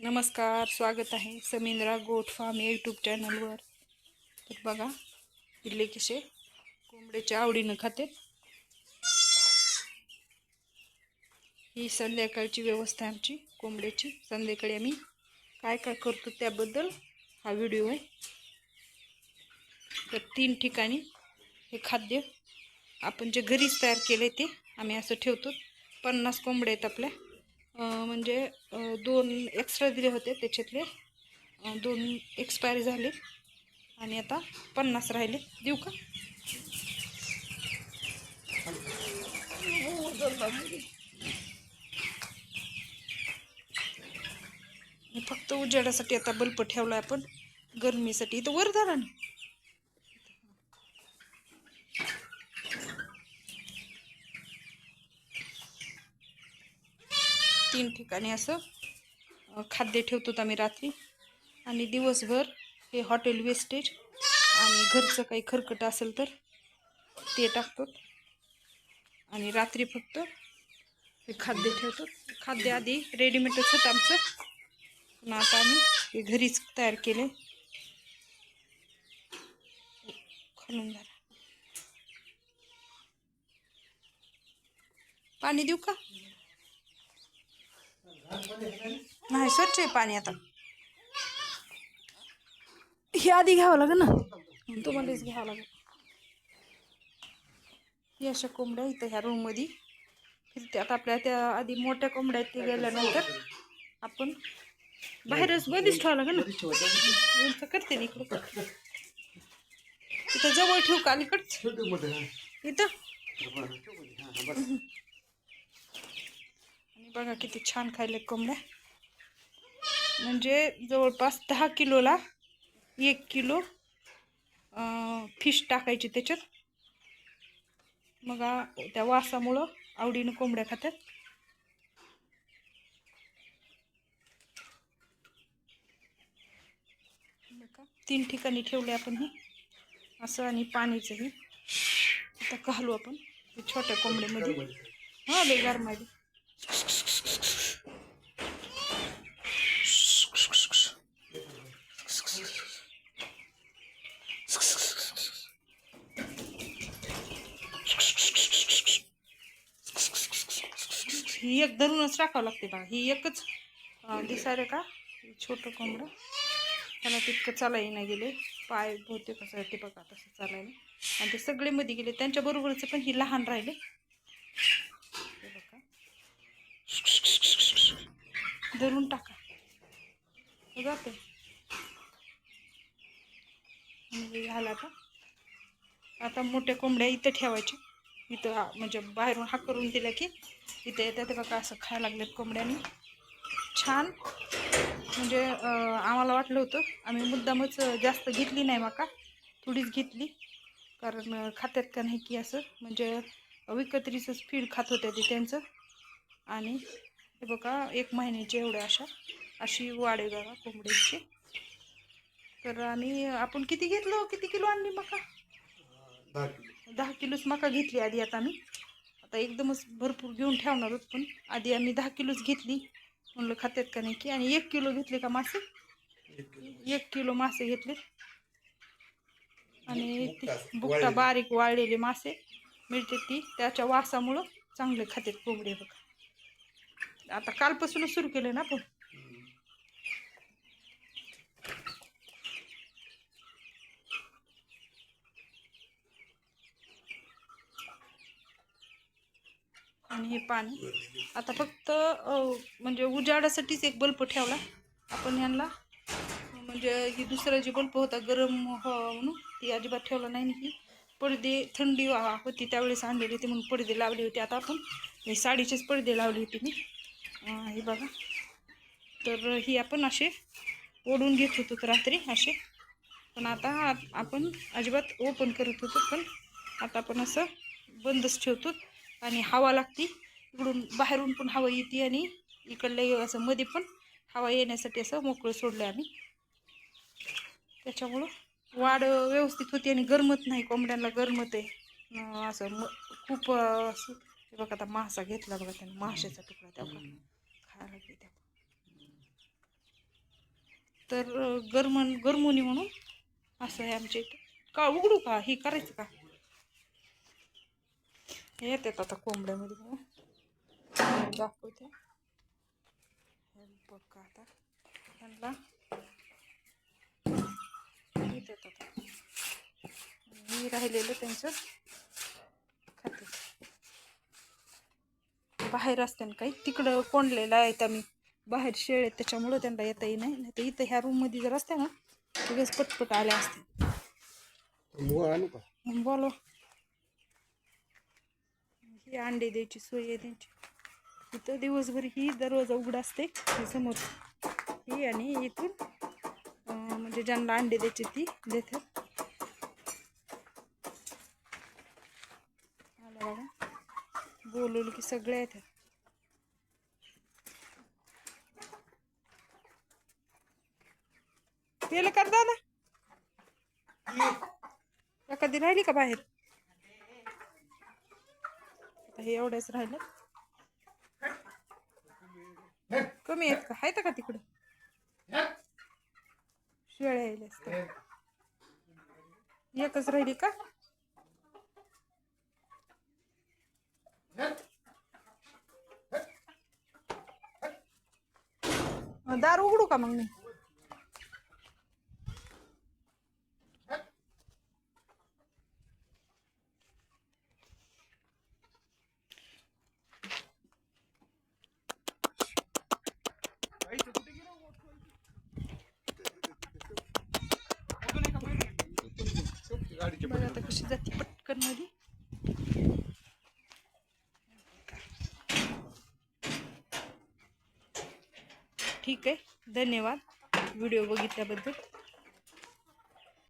नमस्कार स्वागत आहे समिंद्रा गोट फार्म या यूट्यूब चॅनलवर तर बघा इडले कसे कोंबड्याच्या आवडीनं खाते ही संध्याकाळची व्यवस्था आहे आमची कोंबड्याची. संध्याकाळी आम्ही काय काय करतो त्याबद्दल हा व्हिडिओ आहे. तर तीन ठिकाणी हे खाद्य आपण जे घरीच तयार केले ते आम्ही असं ठेवतो. पन्नास कोंबड्या आहेत आपल्या. म्हणजे दोन एक्स्ट्रा दिले होते त्याच्यातले. दोन एक्सपायरी झाले. आणि आता पन्नास राहिले. देऊ का? फक्त उजेडासाठी आता बल्ब ठेवला आपण. गरमीसाठी. इथं वर झाला ना. तीन ठिकाणी असं खाद्य ठेवतो आम्ही रात्री. आणि दिवसभर हे हॉटेल वेस्टेज आणि घरचं काही खरकट असेल तर ते टाकतो आणि रात्री फक्त हे खाद्य ठेवतो खाद्य आधी रेडीमेडच होतं आमचं. पण आता आम्ही हे घरीच तयार केले. खालून जरा पाणी देऊ का? नाही स्वच्छ आहे पाणी आता. हे आधी घ्यावं लागेल ना? तुम्हालाच घ्यावं लागेल. ही अशा कोंबड्या इथं ह्या रूममध्ये फिरते आता आपल्या त्या आधी मोठ्या कोंबड्या आहेत ते गेल्यानंतर आपण बाहेरच बंदीच ठेवावं लागेल ना? करते ना इकडं. इथं जवळ ठेवू का अलीकडे इथं? बघा किती छान खायले कोंबड्या. म्हणजे जवळपास दहा किलोला एक किलो फिश टाकायची त्याच्यात. मग त्या वासामुळं आवडीनं कोंबड्या खातात. तीन ठिकाणी ठेवले आपण हे. असं आणि पाणीचंही आता घालू आपण. छोट्या कोंबड्यामध्ये. हा बेगारमध्ये ही एक धरूनच टाकावं लागते बा. ही एकच दिसारे का? छोटं कोंबडं. त्याला तितकं चालाही नाही गेले. पाय बहुतेक कसं ते बघा तसं चालायला. आणि ते सगळे मध्ये गेले. त्यांच्या बरोबरच पण ही लहान राहिले. ते बघा. धरून टाका. जाते म्हणजे झालं आता. आता मोठ्या कोंबड्या इथं ठेवायच्या. इथं म्हणजे बाहेरून हा करून दिलं की इथं येतात ते बघा असं खायला लागलेत कोंबड्यांनी. छान. म्हणजे आम्हाला वाटलं होतं आम्ही मुद्दामच जास्त घेतली नाही माका थोडीच घेतली. कारण खात्यात का नाही की असं म्हणजे विकत्रीचंच फीड खात होत्या ते त्यांचं. आणि हे बघा एक महिन्याचे एवढ्या अशा अशी वाढे बघा कोंबड्यांची. तर आणि आपण किती घेतलो? किती किलो आणली मका? दहा किलोच मका घेतली आधी आता आम्ही. आता एकदमच भरपूर घेऊन ठेवणार आहोत पण आधी आम्ही दहा किलोच घेतली. म्हणलं खात्यात का नाही की आणि एक किलो घेतले का मासे? एक किलो. मासे घेतले. आणि ते बुकटा बारीक वाळलेले मासे मिळते ती. त्याच्या वासामुळं चांगले खात्यात कोंबडे बघा. आता कालपासूनच सुरू केले ना आपण? हे पाणी आता फक्त म्हणजे उजाडासाठीच एक बल्ब ठेवला. आपण यांना म्हणजे ही दुसरा जे बल्ब होता गरम म्हणून ती अजिबात ठेवला नाही. ही पडदे थंडी होती त्यावेळेस आणलेली होती म्हणून पडदे लावले होते. आता आपण हे साडीचेच पडदे लावले होते मी. हे बघा. तर ही आपण असे ओढून घेत होतो रात्री असे. पण आता आपण अजिबात ओपन करत होतो पण आता आपण असं बंदच ठेवतो. आणि हवा लागती. इकडून बाहेरून पण हवा येते आणि इकडल्या असं मध्ये पण हवा येण्यासाठी असं मोकळं सोडलं आम्ही. त्याच्यामुळं वाढ व्यवस्थित होती आणि गरमत नाही कोंबड्यांना गरमत आहे. असं म खूप असं बघा आता मासा घेतला बघा त्याने माशाचा तुकडा त्या खायला त्या तर अं, गरमन गरमुनी म्हणून असं आहे आमच्या इथं. का उघडू का? हे करायचं का? येतात आता कोंबड्यामध्ये बघा. दाखवते हे बघा आता ह्यांना येतात आता मी राहिलेलं त्यांचं खाते बाहेर असते ना काही तिकडं कोंडलेलं आहेत आम्ही बाहेर शेळ आहेत त्याच्यामुळं त्यांना येता येई नाही नाही तर इथं ह्या रूममध्ये जर असते ना लगेच पटपट आले असते बोलो ही अंडे द्यायची सोय आहे त्यांची इथं दिवसभर ही दरवाजा उघडा असते ही समोर. ही आणि इथून म्हणजे ज्यांना अंडे द्यायचे ती देतात. बोलवलं की सगळे येतात. केलं कर दादा एखादी राहिली का बाहेर आता हे एवढेच राहिलं कमी आहेत का? आहेत का तिकडे? शेळ्या यायला एकच राहिली का? दार उघडू का मग मी बघा आता कशी जाते पटकनमध्ये ठीक आहे धन्यवाद व्हिडिओ बघितल्याबद्दल.